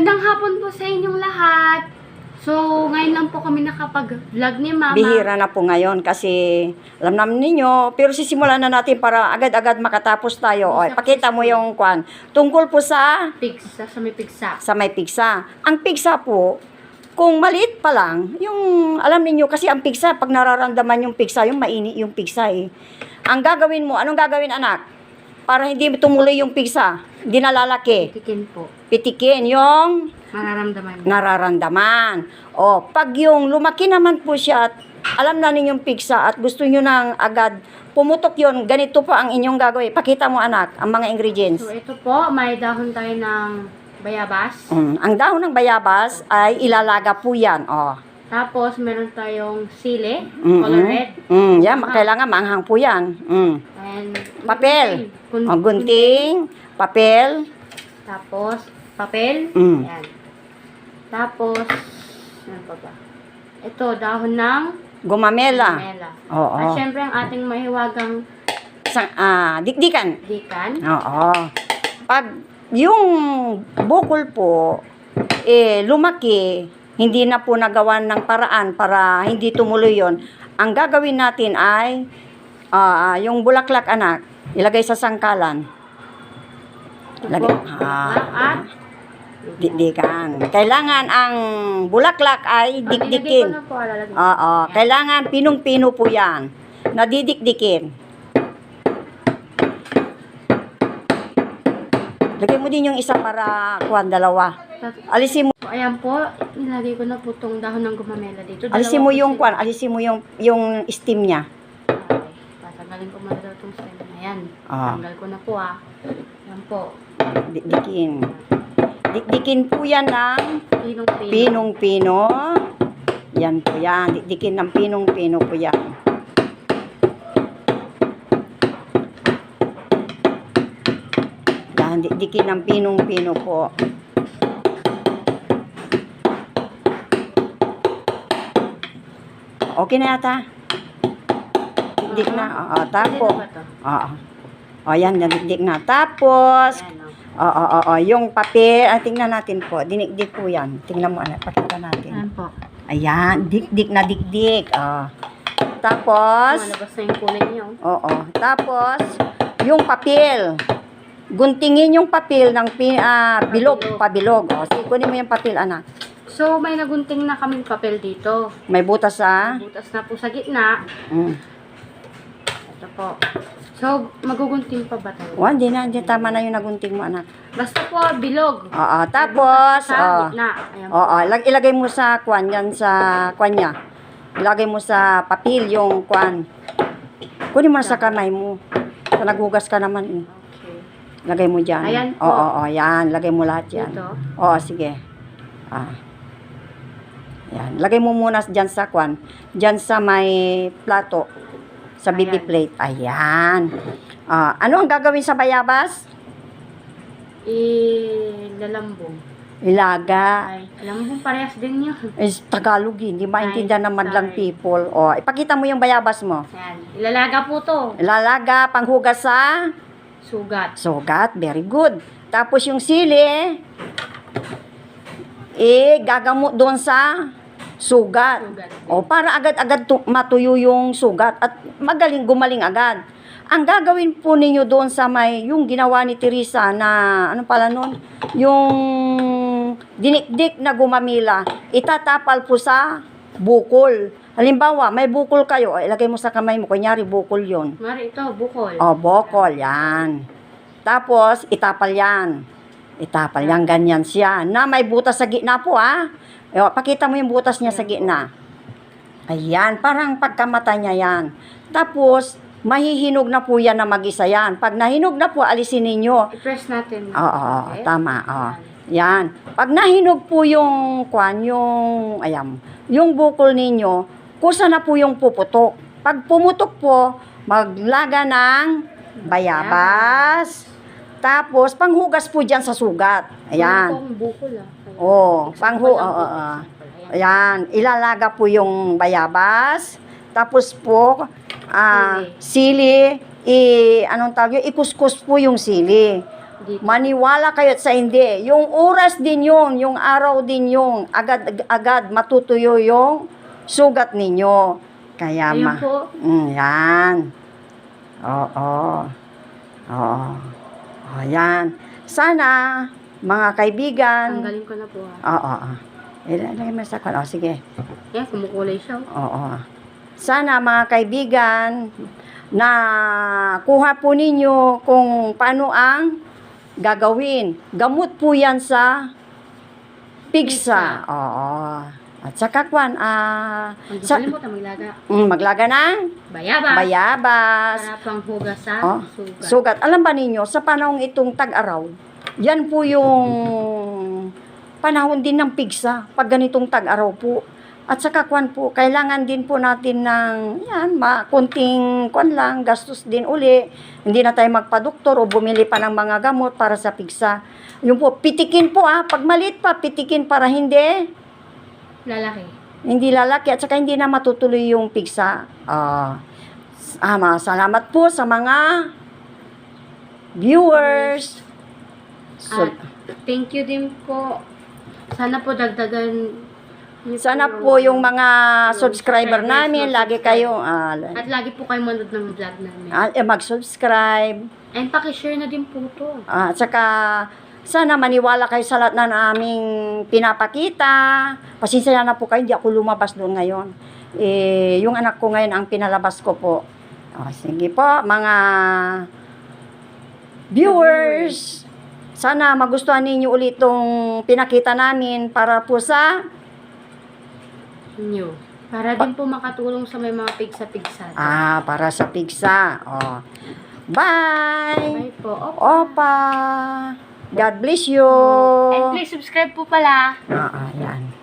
Magandang hapon po sa inyong lahat. So, ngayon lang po kami nakapag-vlog ni Mama. Bihira na po ngayon kasi alam naman ninyo, pero sisimulan na natin para agad-agad makatapos tayo. O, pakita mo yung kwan. Tungkol po sa Pigsa, sa may pigsa. sa may pigsa. Ang pigsa po, kung maliit pa lang, yung alam niyo kasi ang pigsa, pag nararamdaman yung pigsa, yung mainit yung pigsa eh. Ang gagawin mo, anong gagawin anak? Para hindi tumuloy yung pigsa, hindi nalalaki. Tikin po. Pitikin yung Mararamdaman mo. nararamdaman. O, pag yung lumaki naman po siya at alam na ninyong pigsa at gusto nyo nang agad pumutok yon ganito po ang inyong gagawin. Pakita mo anak, ang mga ingredients. So, ito po, may dahon tayo ng bayabas. Mm, ang dahon ng bayabas ay ilalaga po yan. O. Tapos, meron tayong sili, Mm, color red. Mm, yan, kailangan maanghang po yan. Mm. And Papel. Gun- O, gunting, papel. Tapos, papel. Mm. Yan. Tapos, ano pa ba? Ito, dahon ng Gumamela. mela. Oo. At syempre, ang ating mahiwagang Sa, ah, dikdikan. dikan. Oo. Pag yung bukol po, eh, lumaki, hindi na po nagawan ng paraan para hindi tumuloy yon. Ang gagawin natin ay, ah, yung bulaklak anak, ilagay sa sangkalan. Lagay, ah, dikdikan. Kailangan ang bulaklak ay dikdikin. Oo, kailangan pinong-pino po yan. Nadidikdikin. Lagay mo din yung isa para kuhan dalawa. Alisin mo, ayan po, nilagay ko na po itong dahon ng gumamela dito. alisin Dalawa mo po yung kuhan, alisin mo yung yung steam niya. Okay. Tatanggalin ko muna daw itong stem na yan. Ah. Tanggal ko na po ah. Yan po. Dikdikin. Dikdikin po yan ng Pinong-pino. pinong-pino. Yan po yan. Dikdikin ng pinong-pino po yan. Yan, dikdikin ng pinong-pino po. Okay na yata? Dikdik na. Oo, tapos. Oo. O, yan, nadikdik na. Tapos, Ayan. Oo, oo, oo. Yung papel, ah, tingnan natin po. Dinikdik po yan. Tingnan mo, anak. Pakita Ayan natin. po. Ayan, dikdik na dikdik. Oh. Tapos, Malabas na yung kulay niyo. oo. Tapos, yung papel. Guntingin yung papel ng pi, ah, bilog, Pabilog. pabilog. O, sige, kunin mo yung papel, anak. So, may nagunting na kaming papel dito. May butas sa... Butas na po sa gitna. Mm. Ito po. So, magugunting pa ba tayo? Oh, hindi na, hindi tama na yung nagunting mo, anak. Basta po, bilog. Oo, tapos, Sa oo. gitna. Ayan po. Oo, ilag- ilagay mo sa kwan, yan sa kwan niya. Ilagay mo sa papel yung kwan. Kunin mo na sa kamay mo. Sa naghugas ka naman eh. Okay. Lagay mo dyan. Ayan po. Oo, oo, yan. Lagay mo lahat yan. Dito. Oo, sige. Ah. Yan. Lagay mo muna dyan sa kwan. Dyan sa may plato. Sa Ayan. plate. Ayan. Ah, ano ang gagawin sa bayabas? Ilalambong. Ilaga. Ay, lambong parehas din yun. Is Tagalog eh. Hindi maintindihan madlang sorry. people. O, ipakita mo yung bayabas mo. Yan. Ilalaga po to. Lalaga, panghugas sa Sugat. sugat. Very good. Tapos yung sili, eh, gagamot doon sa sugat. Sugat. O, para agad-agad tu- matuyo yung sugat at magaling gumaling agad. Ang gagawin po ninyo doon sa may, yung ginawa ni Teresa na, ano pala nun? Yung dinikdik na gumamila, itatapal po sa bukol. Halimbawa, may bukol kayo, ilagay mo sa kamay mo, kunyari bukol yon Mari ito, bukol. O, bokol, yan. Tapos, itapal yan. Itapal yan, ganyan siya. Na may butas sa gitna po, ah. O, pakita mo yung butas niya sa gitna. Ayan, parang pagkamata niya yan. Tapos, mahihinog na po yan na mag-isa yan. Pag nahinog na po, alisin ninyo. I-press natin. Oo, Okay? tama. Oo. Yan. Pag nahinog po yung kwan, yung, ayan, yung bukol ninyo, kusa na po yung puputok. Pag pumutok po, maglaga ng bayabas. Tapos, panghugas po dyan sa sugat. Ayan. akong bukol ah. Oo, panghu, oo, oo. Ayan. Ilalaga po yung bayabas. Tapos po, ah, sili, i, anong tawag yun? Ikuskus po yung sili. Maniwala kayo sa hindi. Yung oras din yun, yung araw din yung agad agad matutuyo yung sugat ninyo. Kaya Ayun ma. po. Mm, yan. Oo. Oo. O, yan. Sana, mga kaibigan. Tanggalin ko na po ha. Oo. oo. Ilalagay mo sa kwan. O, sige. Yan, kumukulay siya. oh. Oo. Sana mga kaibigan na kuha po ninyo kung paano ang gagawin. Gamot po yan sa pigsa. Oo. At saka kwan, ah, Huwag sa, kalimutan maglaga. mm, maglaga ng Bayabas. bayabas, Para pang hugas sa Oh, sugat. sugat. Alam ba ninyo, sa panahong itong tag-araw, yan po yung panahon din ng pigsa, pag ganitong tag-araw po. At saka kwan po, kailangan din po natin ng, yan, ma, kunting kwan lang, gastos din uli. Hindi na tayo magpa-doktor o bumili pa ng mga gamot para sa pigsa. Yung po, pitikin po ah, pag malit pa, pitikin para hindi, Lalaki. hindi lalaki at saka hindi na matutuloy yung pigsa. Ah, ama, salamat po sa mga viewers. So, At thank you din po. Sana po dagdagan sana po yung mga yung subscriber namin, na lagi kayo ah, At lagi po kayo manood ng vlog namin. ah, eh, mag-subscribe. And pakishare na din po to. Ah, at saka sana maniwala kayo sa lahat na naming pinapakita. Pasensya na po kayo, hindi ako lumabas doon ngayon. Eh, yung anak ko ngayon ang pinalabas ko po. Ah, sige po, mga viewers, sana magustuhan ninyo ulit itong pinakita namin para po sa Nyo. Para din po makatulong sa may mga pigsa-pigsa. ah, para sa pigsa. Oh. Bye! Bye po. Opo. Opa! God bless you! And please subscribe po pala. Ah, ah, yan.